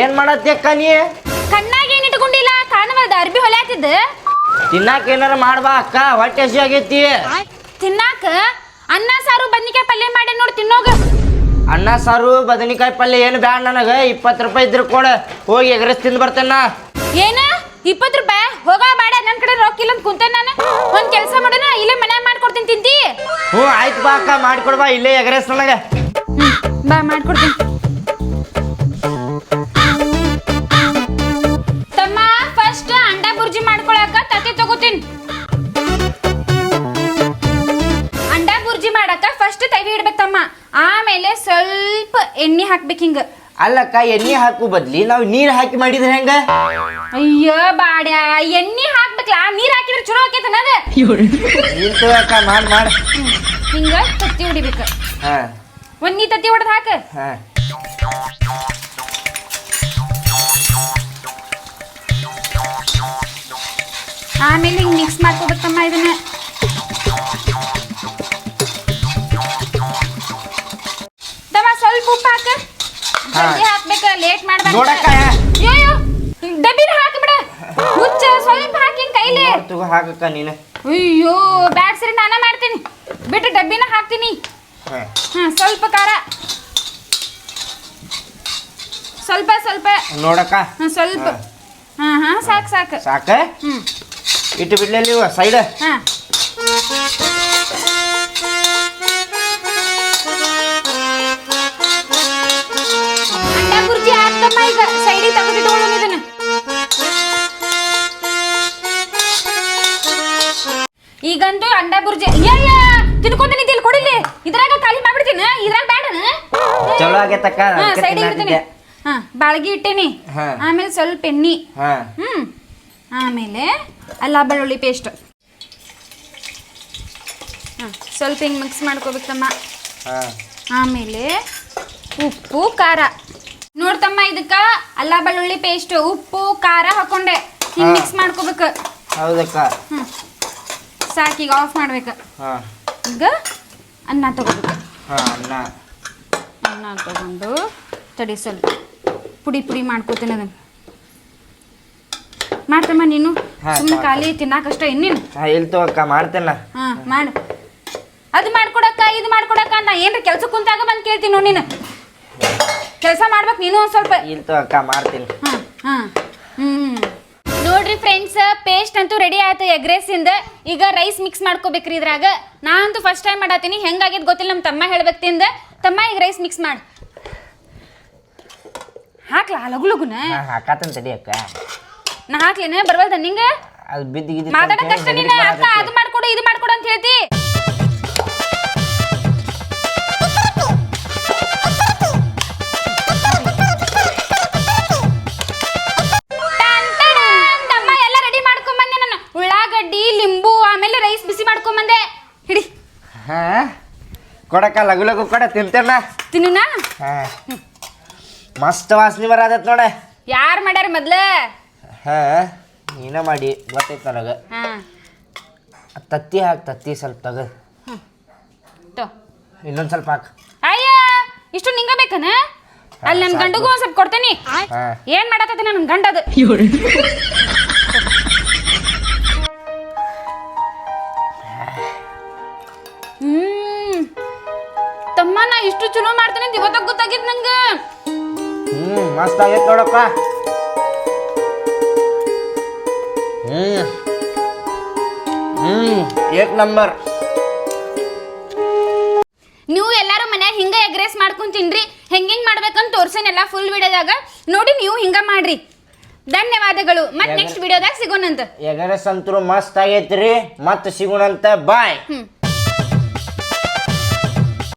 ಏನ್ ಮಾಡತ್ತೆ ಅಕ್ಕ ನೀ? ಕಣ್ಣಾಗ ಏನ್ ಇಟ್ಕೊಂಡಿಲ್ಲ? ಕಾಣವಲ್ದ? ಅರ್ಬಿ ಹೊಲ್ಯಾತಿದ್ದ ತಿನ್ನಾಕ ಏನಾರ ಮಾಡ್ಬಾ ಅಕ್ಕ ಹೊಟ್ಟೆ ಹಸಿ ಆಗೈತಿ. ತಿನ್ನಾಕ? ಅನ್ನ ಸಾರು ಬದ್ನಿಕಾಯಿ ಪಲ್ಯ ಮಾಡಿ ನೋಡಿ ತಿನ್ನೋಗ. ಅನ್ನ ಸಾರು ಬದನೆಕಾಯಿ ಪಲ್ಯ ಏನು ಬ್ಯಾಡ ನನಗೆ. ಇಪ್ಪತ್ತು ರೂಪಾಯಿ ಇದ್ರ ಕೊಡ ಹೋಗಿ ಎಗರಸ್ ತಿಂದು ಬರ್ತೇನ. ಏನ? ಇಪ್ಪತ್ತು ರೂಪಾಯಿ? ಹೋಗ ಬೇಡ ನನ್ನ ಕಡೆ ರೊಕ್ಕ ಇಲ್ಲ ಅಂತ ಕುಂತೆ ನಾನು. ಒಂದ್ ಕೆಲಸ ಮಾಡೋಣ ಇಲ್ಲೇ ಮನೆ ಮಾಡ್ಕೊಡ್ತೀನಿ ತಿಂತಿ. ಹ್ಞೂ ಆಯ್ತು ಬಾ ಅಕ್ಕ ಮಾಡ್ಕೊಡ್ಬಾ ಇಲ್ಲೇ ಎಗರಸ್ ನನಗೆ. ಬಾ ಮಾಡ್ಕೊಡ್ತೀನಿ. ಆಮೇಲೆ ಸ್ವಲ್ಪ ಎಣ್ಣೆ ಹಾಕ್ಬೇಕು ಹಿಂಗ. ಅಲ್ಲಕ್ಕ ಎಣ್ಣೆ ಹಾಕು ಬದ್ಲಿ ನಾವು ನೀರು ಹಾಕಿ ಮಾಡಿದ್ರೆ ಹೆಂಗ? ಅಯ್ಯ ಬಾಡ್ಯಾ ಎಣ್ಣೆ ಹಾಕ್ಬೇಕಲ್ಲ ನೀರ್ ಹಾಕಿದ್ರೆ ಚಲೋ ಆಕೈತೆ ಅನ್ನದ ನಿಂತು ಅಕ್ಕ ಮಾಡ್ ಮಾಡ್. ಹಿಂಗ ತತ್ತಿ ಹೊಡಿಬೇಕು. ಹಾ. ಒಂದ್ ನೀ ತತ್ತಿ ಹೊಡೆದ್ ಹಾಕ. ಹಾ. ಆಮೇಲೆ ಹಿಂಗ್ ಮಿಕ್ಸ್ ಮಾಡ್ಕೋಬೇಕಮ್ಮ ಇದನ್ನ. ಲೇಟ್ ಮಾಡ್ಬೇಕ ನೋಡಕ್ಕ. ಅಯ್ಯೋ ಡಬ್ಬಿನ ಹಾಕ್ಬಿಡ. ಹುಚ್ಚ ಸ್ವಲ್ಪ ಹಾಕಿ ಕೈಲಿ. ತಗೋ ಹಾಕಕ್ಕ ನೀನು. ಅಯ್ಯೋ ಬ್ಯಾಡ್ ಸರಿ ನಾನ ಮಾಡ್ತೀನಿ. ಬಿಟ್ಟು ಡಬ್ಬಿನ ಹಾಕ್ತೀನಿ. ಹಾ. ಹಾ ಸ್ವಲ್ಪ ಖಾರ. ಸ್ವಲ್ಪ ಸ್ವಲ್ಪ. ನೋಡಕ್ಕ. ಹಾ ಸ್ವಲ್ಪ. ಹಾ. ಹಾ ಸಾಕು ಸಾಕು. ಸಾಕ? ಹ್ಮ್. ಇಟ್ಟು ಬಿಡ್ಲಿ ಸೈಡ್. ಹಾ. ಈಗಂತೂ ಅಂಡ ಬುರ್ಜಿ. ಅಯ್ಯಯ್ಯ ತಿನ್ಕೊಂತ ನಿಂತಿಲ್ಲ ಕೊಡಿಲಿ ಇದ್ರಾಗ ಖಾಲಿ ಮಾಡ್ಬಿಡ್ತೀನಿ. ಇದ್ರಾಗ ಬೇಡನ ಚಲೋ ಆಗೈತಕ್ಕ ಸೈಡಿಗೆ ಇಡ್ತೀನಿ ಹಾ ಬಾಳ್ಗಿ ಇಟ್ಟೇನಿ. ಆಮೇಲೆ ಸ್ವಲ್ಪ ಎಣ್ಣಿ. ಹಾ. ಹ್ಮ್. ಆಮೇಲೆ ಅಲ್ಲ ಬೆಳ್ಳುಳ್ಳಿ ಪೇಸ್ಟ್ ಸ್ವಲ್ಪ ಹಿಂಗೆ ಮಿಕ್ಸ್ ಮಾಡ್ಕೋಬೇಕಮ್ಮ ಹಾ. ಆಮೇಲೆ ಉಪ್ಪು ಖಾರ. ನೋಡ್ತಮ್ಮ ಇದಕ್ಕ ಅಲ್ಲ ಬೆಳ್ಳುಳ್ಳಿ ಪೇಸ್ಟ್ ಉಪ್ಪು ಖಾರ ಹಾಕೊಂಡೆ. ಹಿಂಗೆ ಮಿಕ್ಸ್ ಮಾಡ್ಕೋಬೇಕು. ಹೌದಕ್ಕ. ಸಾಕೀಗ ಆಫ್ ಮಾಡ್ಬೇಕು. ಹಾ. ಈಗ ಅನ್ನ ತಗೋಬೇಕು. ಹಾಂ ಅನ್ನ. ಅನ್ನ ತಗೊಂಡು ತಡಿ ಸ್ವಲ್ಪ ಪುಡಿ ಪುಡಿ ಮಾಡ್ಕೋತೀನಿ ಅದನ್ನ. ಮಾಡ್ತಮ್ಮ ನೀನು? ಸುಮ್ಮನೆ ಖಾಲಿ ತಿನ್ನಾಕಷ್ಟ ಇನ್ನೇನು? ಇಲ್ಲಿ ತಗೋ ಅಕ್ಕ ಮಾಡ್ತೇನ ಹಾ ಮಾಡು. ಅದು ಮಾಡ್ಕೊಡಕ್ಕ ಇದು ಮಾಡ್ಕೊಡಕ್ಕ ನಾ ಏನ್ರ ಕೆಲ್ಸ ಕುಂತಾಗ ಬಂದು ಕೇಳ್ತೀನಿ ನೋಡಿ ನೀನು. ಕೆಲಸ ಮಾಡ್ಬೇಕು ನೀನು ಒಂದು ಸ್ವಲ್ಪ. ಇಲ್ಲಿ ತಗೋ ಅಕ್ಕ ಮಾಡ್ತೀನಿ. ಹಾ ಹಾ. ಹ್ಮ್. ನೋಡ್ರಿ ಫ್ರೆಂಡ್ಸ್ ಪೇಸ್ಟ್ ಅಂತೂ ರೆಡಿ ಆಯ್ತು ಎಗ್ ಇಂದ. ಈಗ ರೈಸ್ ಮಿಕ್ಸ್ ಮಾಡ್ಕೋಬೇಕ್ರಿ ಇದ್ರಾಗ. ನಾ ಅಂತೂ ಫಸ್ಟ್ ಟೈಮ್ ಮಾಡತ್ತೀನಿ ಹೆಂಗಾಗಿದ್ ಗೊತ್ತಿಲ್ಲ ನಮ್ಮ ತಮ್ಮ ಹೇಳ್ಬೇಕು ತಿಂದ ತಮ್ಮ ಈಗ ರೈಸ್ ಮಿಕ್ಸ್ ಮಾಡ್. ಹಾಕ್ಲಾ? ಲಗು ಲಗುನ? ಹಾ ಹಾಕತ್ತಂತ ತಡಿ ಅಕ್ಕ. ನಾ ಹಾಕ್ಲೇನ? ಬರ್ವಲ್ದ ನಿಂಗ? ಅದು ಮಾತಾಡಕಷ್ಟ ನೀನ? ಅಕ್ಕ ಅದು ಮಾಡ್ಕೊಡು ಇದು ಮಾಡ್ಕೊಡು ಅಂತ ಹೇಳ್ತಿ. ಹಾ? ಕೊಡಕ್ಕ ಲಗು ಲಗು ಕೊಡ ತಿಂತೇನ ತಿನ್ನ ಹಾ. ಮಸ್ತ್ ವಾಸನೆ ಬರತೈತ್ ನೋಡ. ಯಾರು ಮಾಡ್ಯಾರ ಮೊದ್ಲ? ಹಾ ನೀನ ಮಾಡಿ ಗೊತ್ತೈತ್ ನನಗೆ. ಹಾ. ತತ್ತಿ ಹಾಕ್ ತತ್ತಿ ಸ್ವಲ್ಪ ತಗ. ತೋ. ಇನ್ನೊಂದು ಸ್ವಲ್ಪ ಹಾಕ್. ಅಯ್ಯ ಇಷ್ಟು ನಿಂಗ ಬೇಕನ? ಅಲ್ಲಿ ನನ್ನ. ಗಂಡಗೂ ಒಂದ್ ಸ್ವಲ್ಪ ಕೊಡ್ತೇನಿ. ಹಾ. ಏನ್ ಮಾಡತ್ತದ ನನ್ನ ಗಂಡದ? ಇಷ್ಟು ಚಲೋ ಮಾಡ್ತೇನೆ ಅಂತ ಇವತ್ತಾಗ ಗೊತ್ತಾಗಿದ್ ನಂಗ. ಹ್ಮ್ ಮಸ್ತ್ ಆಗೈತ್ ನೋಡಪ್ಪ. ಹ್ಮ್. ಹ್ಮ್ ಏಕ್ ನಂಬರ್. ನೀವು ಎಲ್ಲಾರು ಮನ್ಯಾಗ ಹಿಂಗ ಎಗ್ರೆಸ್ ಮಾಡ್ಕೊಂಡ್ ತಿನ್ರಿ ಹೆಂಗ್ ಮಾಡ್ಬೇಕಂತ ಮಾಡ್ಬೇಕಂತ ತೋರ್ಸೇನೆಲ್ಲ ಫುಲ್ ವಿಡಿಯೋದಾಗ. ನೋಡಿ ನೀವು ಹಿಂಗ ಮಾಡ್ರಿ. ಧನ್ಯವಾದಗಳು. ಮತ್ ನೆಕ್ಸ್ಟ್ ವಿಡಿಯೋದಾಗ ಸಿಗೋಣಂತ. ಎಗರಸ್ ಅಂತೂ ಮಸ್ತ್ ಆಗೈತ್ರಿ. ಮತ್ತೆ ಸಿಗೋಣಂತ. ಬಾಯ್ ಹ್ಮ್.